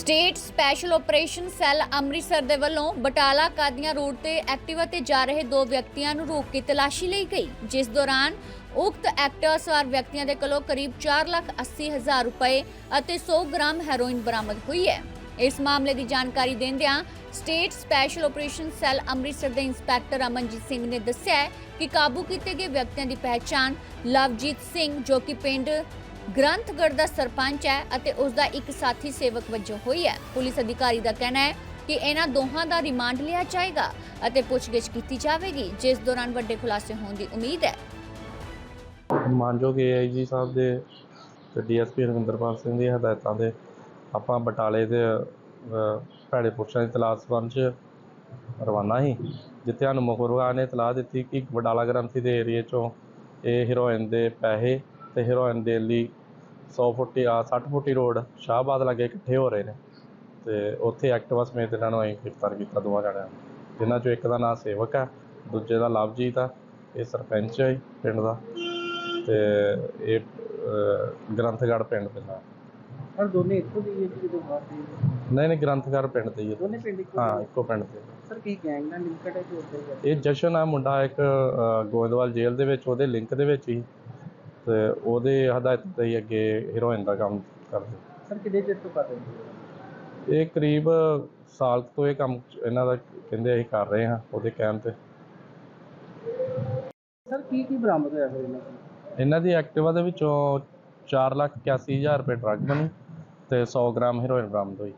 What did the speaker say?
State special operation cell Amritsar ਦੇ ਵੱਲੋਂ Batala Qadian road ਤੇ ਐਕਟਿਵਾ ਤੇ ਜਾ ਰਹੇ ਦੋ ਵਿਅਕਤੀਆਂ ਨੂੰ ਰੋਕ ਕੇ ਤਲਾਸ਼ੀ ਲਈ ਗਈ, ਜਿਸ ਦੌਰਾਨ ਉਕਤ ਐਕਟਿਵਾ ਸਵਾਰ ਵਿਅਕਤੀਆਂ ਦੇ ਕੋਲੋਂ ਕਰੀਬ 4 ਲੱਖ 80 ਹਜ਼ਾਰ ਰੁਪਏ ਅਤੇ 100 ਗ੍ਰਾਮ ਹੈਰੋਇਨ ਬਰਾਮਦ ਹੋਈ ਹੈ। ਇਸ ਮਾਮਲੇ ਦੀ ਜਾਣਕਾਰੀ ਦਿੰਦਿਆਂ state special operation cell Amritsar ਦੇ ਇੰਸਪੈਕਟਰ ਅਮਨਜੀਤ ਸਿੰਘ ਨੇ ਦੱਸਿਆ ਕਿ ਕਾਬੂ ਕੀਤੇ ਗਏ ਵਿਅਕਤੀਆਂ ਦੀ ਪਹਿਚਾਣ ਲਵਜੀਤ ਸਿੰਘ, ਜੋ ਕਿ ਪਿੰਡ ਗ੍ਰੰਥਗੜ੍ਹ ਦਾ ਸਰਪੰਚ ਹੈ ਅਤੇ ਉਸ ਦਾ ਇੱਕ ਸਾਥੀ ਸੇਵਕ ਵਜੋਂ ਹੋਈ ਹੈ। ਪੁਲਿਸ ਅਧਿਕਾਰੀ ਦਾ ਕਹਿਣਾ ਹੈ ਕਿ ਇਹਨਾਂ ਦੋਹਾਂ ਦਾ ਰਿਮਾਂਡ ਲਿਆ ਜਾਏਗਾ ਅਤੇ ਪੁੱਛਗਿੱਛ ਕੀਤੀ ਜਾਵੇਗੀ, ਜਿਸ ਦੌਰਾਨ ਵੱਡੇ ਖੁਲਾਸੇ ਹੋਣ ਦੀ ਉਮੀਦ ਹੈ। ਮਾਨਯੋਗ ਏਆਈਜੀ ਸਾਹਿਬ ਦੇ ਤੇ ਡੀਐਸਪੀ ਰਵਿੰਦਰਪਾਲ ਸਿੰਘ ਦੀ ਹਦਾਇਤਾਂ ਦੇ ਆਪਾਂ ਬਟਾਲੇ ਦੇ ਭੈੜੇ ਪੁਰਸ਼ਾਂ ਦੀ ਤਲਾਸ਼ ਸੰਬੰਧ 'ਚ ਰਵਾਨਾ ਸੀ, ਜਿੱਥੇ ਸਾਨੂੰ ਮੁਖਬਰਾਂ ਨੇ ਇਤਲਾਹ ਦਿੱਤੀ ਕਿ ਬਟਾਲਾ ਗ੍ਰੰਥੀ ਦੇ ਏਰੀਏ 'ਚੋਂ ਇਹ ਹੀਰੋਇਨ ਦੇ ਪੈਸੇ ਤੇ ਹੀਰੋਇਨ ਦੇ ਲਈ 100 ਫੁੱਟੀ ਆ 60 ਫੁੱਟੀ ਰੋਡ ਸ਼ਾਹਬਾਦ ਲਾਗੇ ਇਕੱਠੇ ਹੋ ਰਹੇ ਨੇ। ਤੇ ਉੱਥੇ ਐਕਟਿਵਾ ਸਮੇਤ ਇਹਨਾਂ ਨੂੰ ਅਸੀਂ ਗ੍ਰਿਫਤਾਰ ਕੀਤਾ ਦੋਵਾਂ ਜਣਿਆਂ ਨੂੰ ਜਿਨ੍ਹਾਂ 'ਚੋਂ ਇੱਕ ਦਾ ਨਾਮ ਸੇਵਕ ਹੈ ਦੂਜੇ ਦਾ ਲਵਜੀਤ ਆ ਇਹ ਸਰਪੰਚ ਹੈ ਪਿੰਡ ਦਾ। ਤੇ ਇਹ ਅਹ, ਗ੍ਰੰਥਗੜ੍ਹ ਪਿੰਡ ਪੈਂਦਾ ਪਰ ਦੋਨੇ ਇੱਕੋ ਦੀ ਇੱਕ ਜਦੋਂ ਬਾਹਰ ਦੇ ਨਹੀਂ ਨਹੀਂ ਗ੍ਰੰਥਗੜ੍ਹ ਪਿੰਡ ਤੇ ਹੀ ਹੈ। ਦੋਨੇ ਪਿੰਡ ਇੱਕੋ ਹਾਂ ਦੇ? ਇੱਕੋ ਪਿੰਡ ਤੇ ਸਰ ਕੀ ਗੈਂਗ ਨਾਲ ਲਿੰਕਡ ਹੈ ਕਿ ਉੱਤੇ ਇਹ ਜਸ਼ਨ ਆ ਮੁੰਡਾ ਇੱਕ ਅਹ, ਗੋਇੰਦਵਾਲ ਜੇਲ੍ਹ ਦੇ ਵਿੱਚ ਉਹਦੇ ਲਿੰਕ ਦੇ ਵਿੱਚ ਹੀ। ਤੇ ਉਹਦੇ ਹਦਾਇਤ ਤੇ ਹੀ ਅੱਗੇ ਹੀਰੋਇਨ ਦਾ ਕੰਮ ਕਰਦੇ। ਸਰ ਕਿੰਨੇ ਚਿਰ ਤੋਂ ਕਰ ਰਹੇ ਹੋ ਇਹ ਕਰੀਬ ਸਾਲ ਕੁ ਤੋਂ ਇਹ ਕੰਮ ਇਹਨਾਂ ਦਾ ਕਹਿੰਦੇ ਅਸੀਂ ਕਰ ਰਹੇ ਹਾਂ ਉਹਦੇ ਕਹਿਣ ਤੇ। ਸਰ ਕੀ ਕੀ ਬਰਾਮਦ ਹੋਇਆ ਫਿਰ ਇਹਨਾਂ ਕੋਲ ਇਹਨਾਂ ਦੀ ਐਕਟਿਵਾ ਦੇ ਵਿੱਚੋਂ 4 ਲੱਖ 81 ਹਜ਼ਾਰ ਰੁਪਏ ਡਰੱਗ ਬਣੀ ਤੇ 100 ਗ੍ਰਾਮ ਹੀਰੋਇਨ ਬਰਾਮਦ ਹੋਈ।